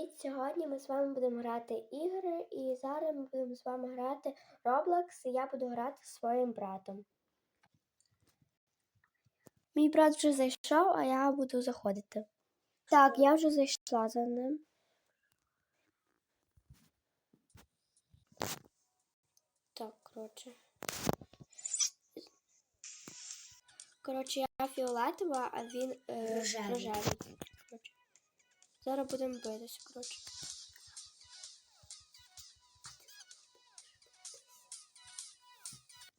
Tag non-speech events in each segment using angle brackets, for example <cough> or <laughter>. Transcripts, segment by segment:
Привіт! Сьогодні ми з вами будемо грати ігри, і зараз ми будемо з вами грати Roblox, і я буду грати зі своїм братом. Мій брат вже зайшов, а я буду заходити. Так, я вже зайшла за ним. Так, коротше. Коротше, я фіолетова, а він е, Рожевий. Зараз будемо битися, коротше.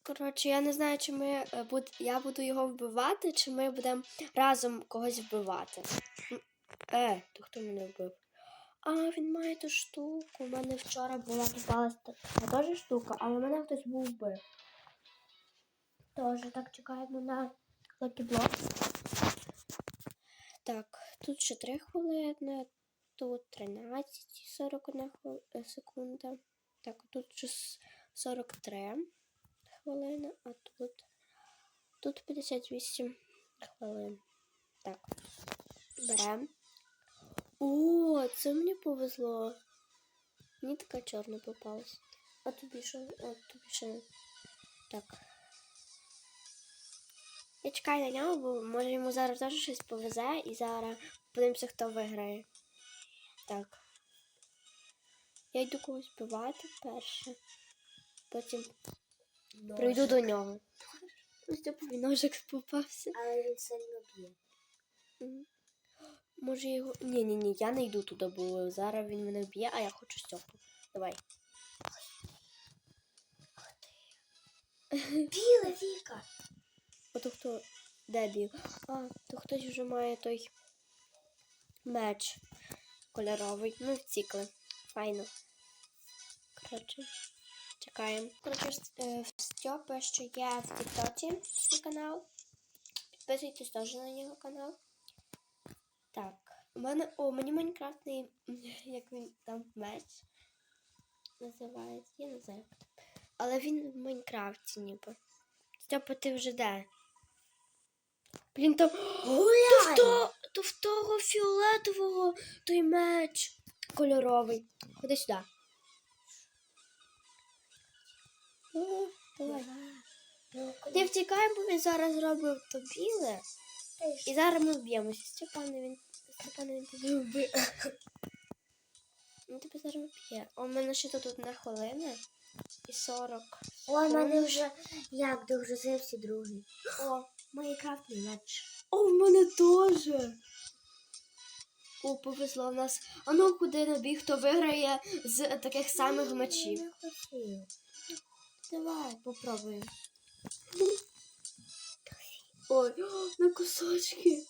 Коротше, я не знаю, чи ми е, буд... я буду його вбивати, чи ми будемо разом когось вбивати. Е, то хто мене вбив? А, він має ту штуку. У мене вчора була попалась така теж штука, але мене хтось був вбив. Тоже так чекаємо на Lucky Так, тут ще 3 хвилини, тут 13 41 е, секунда. Так, тут ще 43 хвилини, а тут, тут 58 хвилин. Так, беремо. О, це мені повезло. Мені така чорна попалась. А тобі що? А тобі ще. Так. Я чекаю на нього, бо може йому зараз теж щось повезе і зараз подивимося, хто виграє. Так. Я йду когось вбивати перше. Потім прийду до нього. Ось тобі ножик попався. Але він сильно б'є. Може його. Ні, ні, я не йду туди, бо зараз він мене вб'є, а я хочу Стьопу. Давай. Біла Віка. Ото хто. Де біг? А, то хтось вже має той меч кольоровий. Ну, втікли. Файно. Коротше, чекаємо. Коротше, с- в Стьопи, що є в Тіктоці свій канал. Підписуйтесь теж на нього канал. Так. У мене. О, мені Майнкрафтний, як <laughs> він там меч називається. Я не знаю. Але він в Майнкрафті ніби. Стьопа, ти вже де? Блін, там. Гуляй! То, то в того фіолетового той меч кольоровий. Ходи сюди. О, давай. Не втікаємо, бо він зараз зробив то біле. І зараз ми вб'ємося. Степане він. Степане він тебе вбив. Він тебе зараз вб'є. У мене ще тут одна хвилина і 40. Ой, в мене вже як догрузився другий. О, Майнкрафтний меч. О, в мене теж. О, повезло в нас. А ну куди набіг, хто виграє з таких самих мечів. Я. Давай, попробуємо. Ой, на кусочки.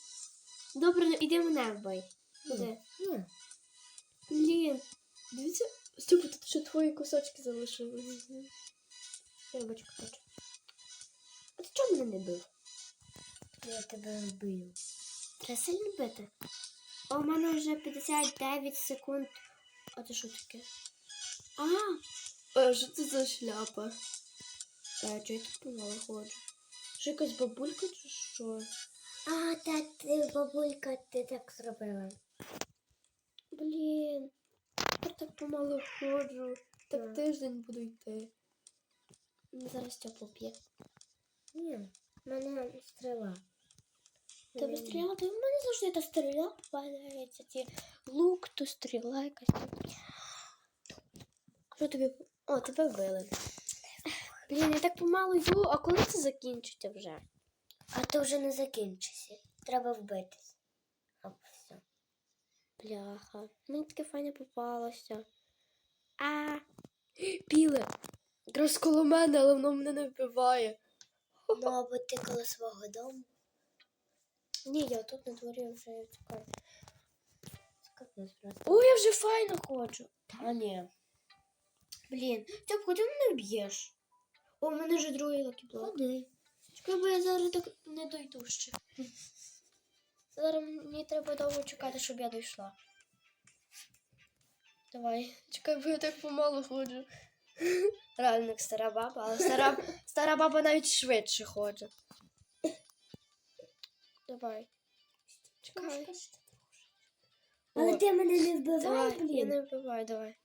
Добре, ну іди мене вбий. Куди? Блін. Дивіться, Степа, тут ще твої кусочки залишились. Вибач, коротше. А ти чому мене не бив? Я тебе вбив. Треба сильно бити. О, у мене вже 59 секунд. А це що таке? А, а що це за шляпа? Е, чого я тут помало ходжу? Що якась бабулька чи що? А, та ти, бабулька, ти так зробила. Блін, я так помало ходжу. Так Так. тиждень буду йти. Зараз тепло п'є. Ні, в мене стріла. Тебе Ні. стріла? В мене завжди та стріла попадається. Ті лук, то стріла якась. Що тобі? О, тебе вбили. Блін, я так помало йду, а коли це закінчиться вже? А то вже не закінчиться. Треба вбитись. А все. Бляха. Мені таке файне попалося. А, <gasps> біле. Якраз коло мене, але воно мене не вбиває. Ну, або ти коло свого дому. Ні, я тут на дворі вже чекаю. О, я вже файно хочу. А ні. Блін, Степ, куди мене б'єш? О, у мене вже другий лакіблок. Ходи. Чекай, бо я зараз так не дойду ще. Зараз мені треба довго чекати, щоб я дійшла. Давай, чекай, бо я так помалу ходжу. <laughs> Реально як стара баба, але стара, стара баба навіть швидше ходить. Давай. Чекай. Але О, ти мене не вбивай, Давай, я не вбиваю, давай.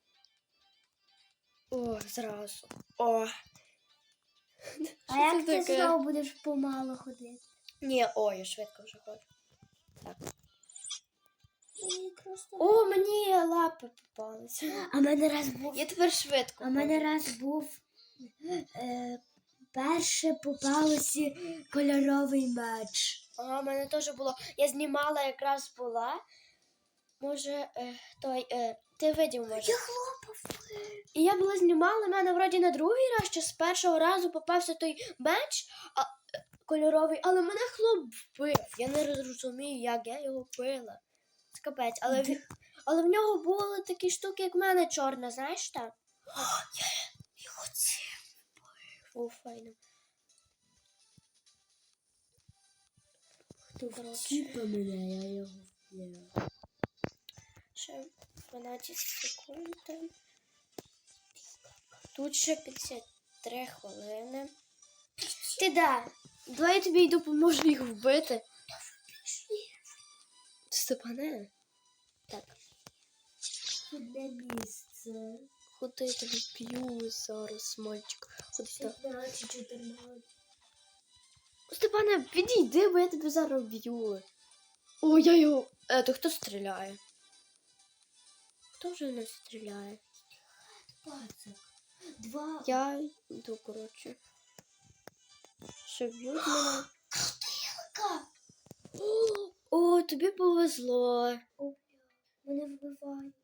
О, зразу. О. А як ти знову будеш помало ходити? Ні, о, я швидко вже ходжу. Так. О, мені лапи попалися. А мене раз був. Я тепер швидко. А мене раз був е, перше попалося кольоровий меч. Ага, в мене теж було. Я знімала якраз була. Може, е, той, е, ти видів, може. Я хлопав. І я була знімала, в мене вроді на другий раз, чи з першого разу попався той меч а, е, кольоровий, але мене хлоп вбив. Я не розумію, як я його вбила. Це капець. Але, в, але в нього були такі штуки, як в мене чорна, знаєш так? Його це. О, файно. Хто вчіпа мене, я його вбила. Ще 12 секунд. Тут ще 53 хвилини. Ти да. Давай я тобі допоможу їх вбити. Степане. Так, Одне місце. Куди я тебе б'ю зараз, мальчик. Ходи сюди. 15, 14. Степане, підійди, бо я тебе зараз б'ю. О, я його. Е, то хто стріляє? Хто вже не стріляє? Два. Я йду, коротше. Що б'ють мене? Ка. О, тобі повезло. О, мене вбивають.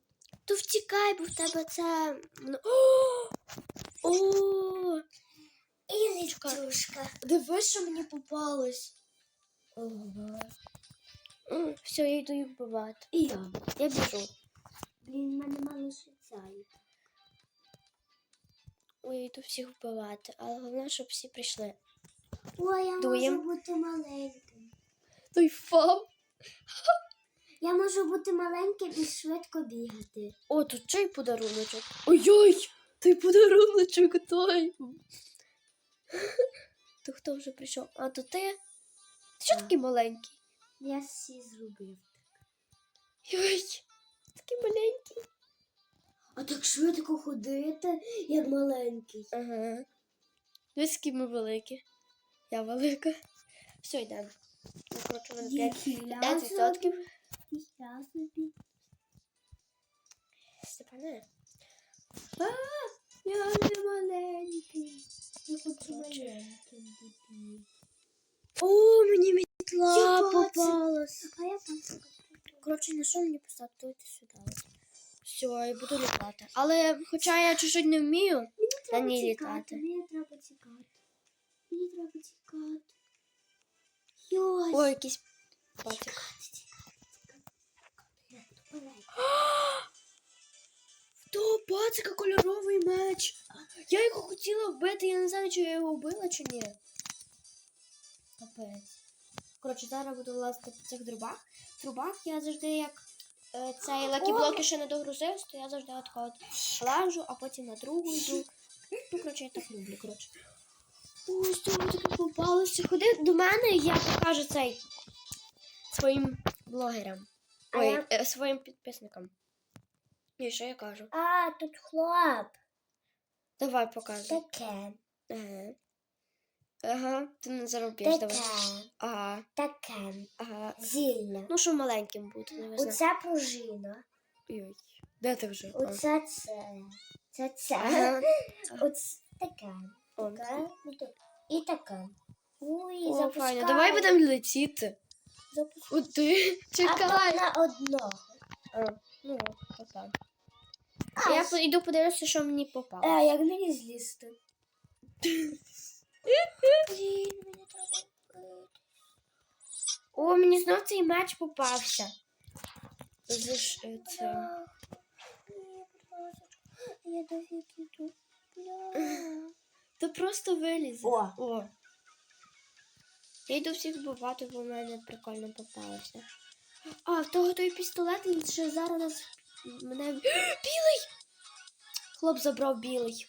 То втікай, бо в тебе це. ну, <gasps> О! І літушка. Дивись, що мені попалось. Все, я йду вбивати. І я. Я біжу. Блін, в мене мало швейцарів. Ой, я йду всіх вбивати. Але головне, щоб всі прийшли. Ой, я Дуєм. можу бути маленьким. Той фав. Я можу бути маленьким і швидко бігати. О, тут чий подаруночок. Ой-ой! Той подаруночок той. То хто вже прийшов? А то ти? Ти що такий маленький? Я всі зробив. Ой, такий маленький. А так швидко ходити, як маленький. Ага. Дивись, які ми великі. Я велика. Все, йдемо. Ну, коротше, в мене Є 5 5%. собі. Степане. Я не маленький. Я хочу маленьким бути. О, мені метла Я попалась. А я. Коротше, на що мені писати, то сюди. Все, я буду літати. Але хоча я чужить не вмію, Мені треба ній літати. Мені треба тікати. Мені треба тікати. Йой. Ой, якийсь патик. <gasps> То пацика кольоровий меч. Я його хотіла вбити, я не знаю, чи я його вбила, чи ні. Капець. Коротше, зараз буду лазити по цих трубах. Трубах я завжди як е, цей лакіблоки ще не догрузив, то я завжди от лажу, а потім на другу йду. Ну, коротше, я так люблю, коротше. Ось цього таке попалося. Ходи до мене, я покажу цей своїм блогерам. Ой, я- е, своїм підписникам. І що я кажу? А, тут хлоп. Давай показуй. Таке. Ага. Ага, ти не заробиш, давай. Таке. Ага, Таке. ага. Зілля. Ну, що маленьким бути, не знаю. Оце пружина. Ой. Де ти вже? Оце це. Це це. Ага. Оце таке. Таке. І таке. Ой, О, запускай. файно. Давай будемо летіти. Куди? Чекай. на одного. А, ну, попав. А, Я йду подивитися, що мені попало. Е, як мені злізти? Блін, мені треба. О, мені знов цей меч попався. За це. Я дофіг іду. Бля. То просто виліз. О. О. Я йду всіх вбивати, бо в мене прикольно попалося. А, в того той пістолет, він ще зараз нас мене. <gasps> Білий! Хлоп забрав білий.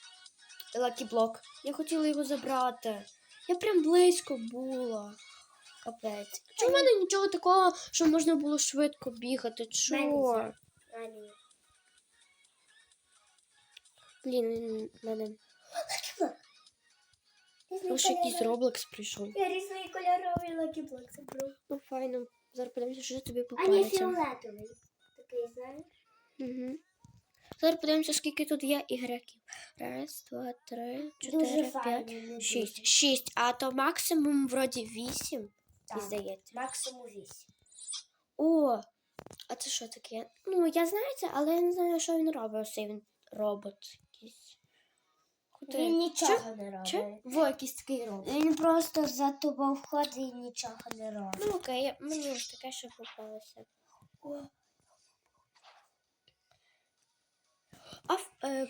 Лакіблок. Я хотіла його забрати. Я прям близько була. Капець. Чому в мене нічого такого, що можна було швидко бігати? Чого? Блін, мене Різний Ось якийсь. Roblox прийшов. Я різний кольоровий лакіблок забрав. Ну, файно. Зараз подивимося, що тобі А не фіолетовий. Такий, знаєш? Угу. Зараз подивимося, скільки тут є ігроків. Раз, два, три, чотири, п'ять, шість. Шість. А то максимум вроді вісім, Так. здається. Максимум вісім. О, а це що таке? Ну, я знаю це, але я не знаю, що він робить. Ось він робот. Куди? Він нічого не Чи? робить. Во, якийсь такий робот. Він просто за тобою входить і нічого не робить. Ну окей, я- мені ось таке, що попалося. О. А, е,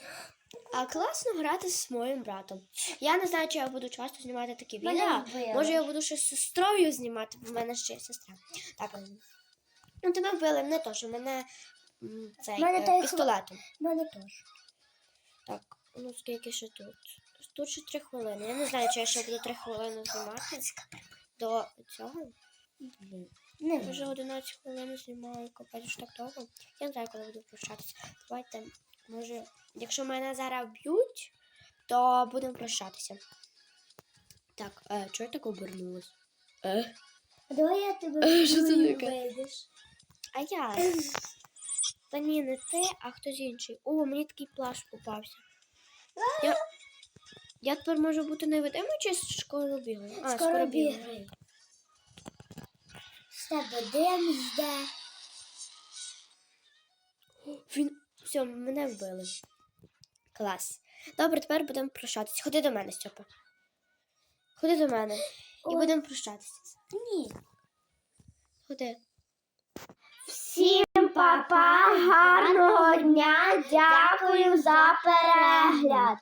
а класно грати з моїм братом. Я не знаю, чи я буду часто знімати такі відео. Може, я буду ще з сестрою знімати, бо в мене ще є сестра. Так. Ну, тебе вбили, мене теж, мене цей Мене е, пістолетом. У мене теж. Так, ну скільки ще тут? Тут ще три хвилини. Я не знаю, чи я ще буду три хвилини знімати до цього. Блін. Я вже 11 хвилин знімаю, капець ж так довго. Я не знаю, коли буду прощатися. Давайте, може, якщо мене зараз б'ють, то будемо прощатися. Так, е, чого я так обернулась? Е? А давай я тебе Е, що це таке? вийдеш. А я? <coughs> Та ні, не ти, а хтось інший. О, мені такий плащ попався. Я, я тепер можу бути невидимою чи скоро бігаю? А, Скоро бігаю. З тебе дим йде. Він все, мене вбили. Клас. Добре, тепер будемо прощатись. Ходи до мене, Стьопа. Ходи до мене. І Ой. будемо прощатися. Ні. Ходи. Всім папа, гарного дня, дякую за перегляд.